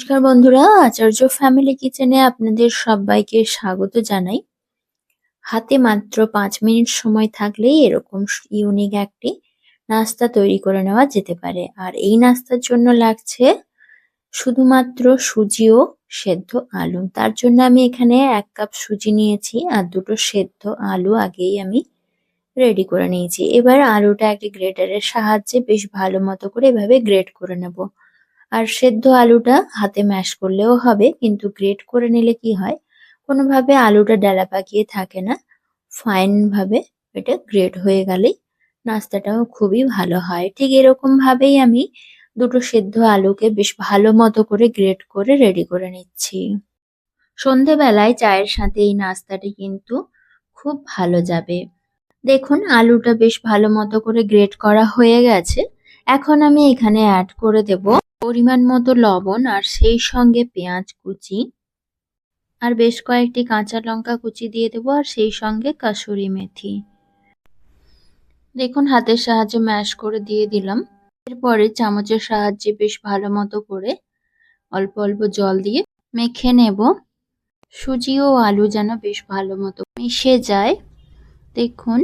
নমস্কার বন্ধুরা, আচার্য ফ্যামিলি কিচেনে আপনাদের সবাইকে স্বাগত জানাই। হাতে মাত্র পাঁচ মিনিট সময় থাকলেই এরকম ইউনিক একটি নাস্তা তৈরি করে নেওয়া যেতে পারে। আর এই নাস্তার জন্য লাগছে শুধুমাত্র সুজি ও সেদ্ধ আলু। তার জন্য আমি এখানে এক কাপ সুজি নিয়েছি আর দুটো সেদ্ধ আলু আগেই আমি রেডি করে নিয়েছি। এবার আলুটা একটি গ্রেটারের সাহায্যে বেশ ভালো মতো করে এভাবে গ্রেট করে নেব। আর সেদ্ধ আলুটা হাতে ম্যাশ করলেও হবে, কিন্তু গ্রেট করে নিলে কি হয়? কোনোভাবে আলুটা ডালা পাকিয়ে থাকে না ফাইন ভাবে এটা গ্রেট হয়ে গেলেই নাস্তাটাও খুবই ভালো হয়। ঠিক এরকম ভাবেই আমি দুটো সেদ্ধ আলুকে বেশ ভালো মতো করে গ্রেট করে রেডি করে নিচ্ছি। সন্ধেবেলায় চায়ের সাথে এই নাস্তাটি কিন্তু খুব ভালো যাবে। দেখুন, আলুটা বেশ ভালো মতো করে গ্রেট করা হয়ে গেছে। এখন আমি এখানে অ্যাড করে দেব পরিমাণ মতো লবণ আর সেই সঙ্গে পেঁয়াজ কুচি। আর বেশ কয়েকটি কাঁচা লঙ্কা কুচি দিয়ে দেবো আর সেই সঙ্গে কাসুরি মেথি। দেখুন, হাতের সাহায্যে ম্যাশ করে দিয়ে দিলাম। এরপরে চামচের সাহায্যে বেশ ভালো মতো করে অল্প অল্প জল দিয়ে মেখে নেব। সুজি ও আলু যেন বেশ ভালো মতো মিশে যায়। দেখুন,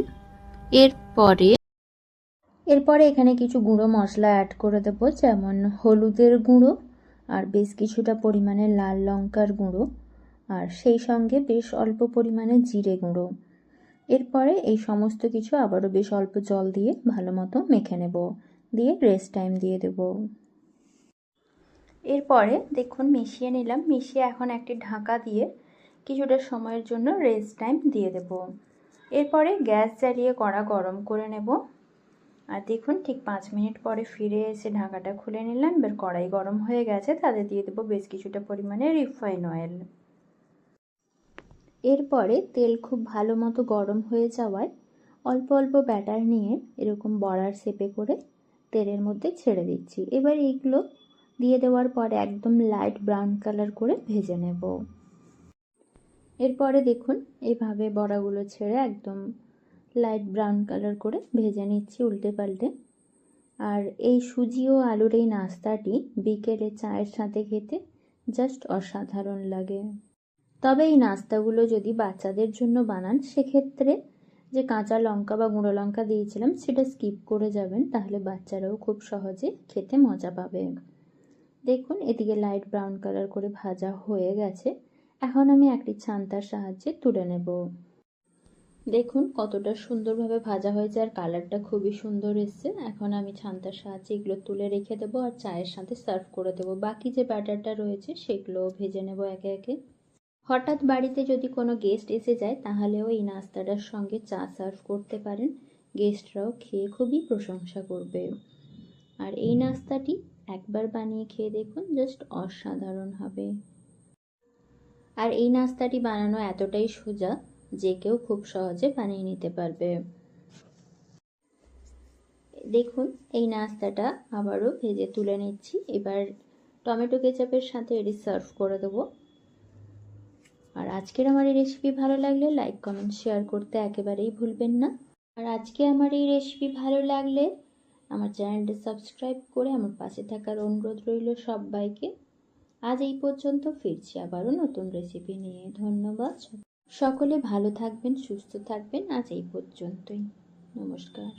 এরপরে এরপরে এখানে কিছু গুঁড়ো মশলা অ্যাড করে দেবো, যেমন হলুদের গুঁড়ো আর বেশ কিছুটা পরিমাণে লাল লঙ্কার গুঁড়ো আর সেই সঙ্গে বেশ অল্প পরিমাণে জিরে গুঁড়ো। এরপরে এই সমস্ত কিছু আবারও বেশ অল্প জল দিয়ে ভালো মতো মেখে নেব, দিয়ে রেস্ট টাইম দিয়ে দেব। এরপরে দেখুন মিশিয়ে নিলাম, মিশিয়ে এখন একটি ঢাকা দিয়ে কিছুটা সময়ের জন্য রেস্ট টাইম দিয়ে দেব। এরপরে গ্যাস জ্বালিয়ে কড়া গরম করে নেব। আর দেখুন, ঠিক পাঁচ মিনিট পরে ফিরে এসে ঢাকাটা খুলে নিলাম। এবার কড়াই গরম হয়ে গেছে, তাতে দিয়ে দেবো বেশ কিছুটা পরিমাণে রিফাইন অয়েল। এরপরে তেল খুব ভালো মতো গরম হয়ে যাওয়ায় অল্প অল্প ব্যাটার নিয়ে এরকম বড়ার শেপে করে তেলের মধ্যে ছেড়ে দিচ্ছি। এবার এইগুলো দিয়ে দেওয়ার পরে একদম লাইট ব্রাউন কালার করে ভেজে নেব। এরপরে দেখুন, এভাবে বড়াগুলো ছেড়ে একদম লাইট ব্রাউন কালার করে ভেজে নিচ্ছি উল্টে পাল্টে। আর এই সুজি ও আলুর এই নাস্তাটি বিকেলে চায়ের সাথে খেতে জাস্ট অসাধারণ লাগে। তবে এই নাস্তাগুলো যদি বাচ্চাদের জন্য বানান, সেক্ষেত্রে যে কাঁচা লঙ্কা বা গুঁড়ো লঙ্কা দিয়েছিলাম, সেটা স্কিপ করে যাবেন, তাহলে বাচ্চারাও খুব সহজে খেতে মজা পাবে। দেখুন, এদিকে লাইট ব্রাউন কালার করে ভাজা হয়ে গেছে। এখন আমি একটি ছান্তার সাহায্যে তুলে নেব। দেখুন, কতটা সুন্দরভাবে ভাজা হয়েছে আর কালারটা খুবই সুন্দর এসছে। এখন আমি ছান্তার সাহায্যে এগুলো তুলে রেখে দেবো আর চায়ের সাথে সার্ভ করে দেবো। বাকি যে ব্যাটারটা রয়েছে সেগুলো ভেজে নেব একে একে। হঠাৎ বাড়িতে যদি কোনো গেস্ট এসে যায় তাহলেও এই নাস্তাটার সঙ্গে চা সার্ভ করতে পারেন। গেস্টরাও খেয়ে খুবই প্রশংসা করবে। আর এই নাস্তাটি একবার বানিয়ে খেয়ে দেখুন, জাস্ট অসাধারণ হবে। আর এই নাস্তাটি বানানো এতটাই সোজা যে কেউ খুব সহজে বানিয়ে নিতে পারবে। দেখুন, এই নাস্তাটা আবারও ভেজে তুলে নিচ্ছি। এবার টমেটো কেচাপের সাথে এটি সার্ভ করে দেবো। আর আজকের আমার এই রেসিপি ভালো লাগলে লাইক, কমেন্ট, শেয়ার করতে একেবারেই ভুলবেন না। আর আজকে আমার এই রেসিপি ভালো লাগলে আমার চ্যানেলটা সাবস্ক্রাইব করে আমার পাশে থাকার অনুরোধ রইল সবাইকে। আজ এই পর্যন্ত ফিরছি আবারও নতুন রেসিপি নিয়ে। ধন্যবাদ। সকলে ভালো থাকবেন সুস্থ থাকবেন। আজ এই পর্যন্তই। নমস্কার।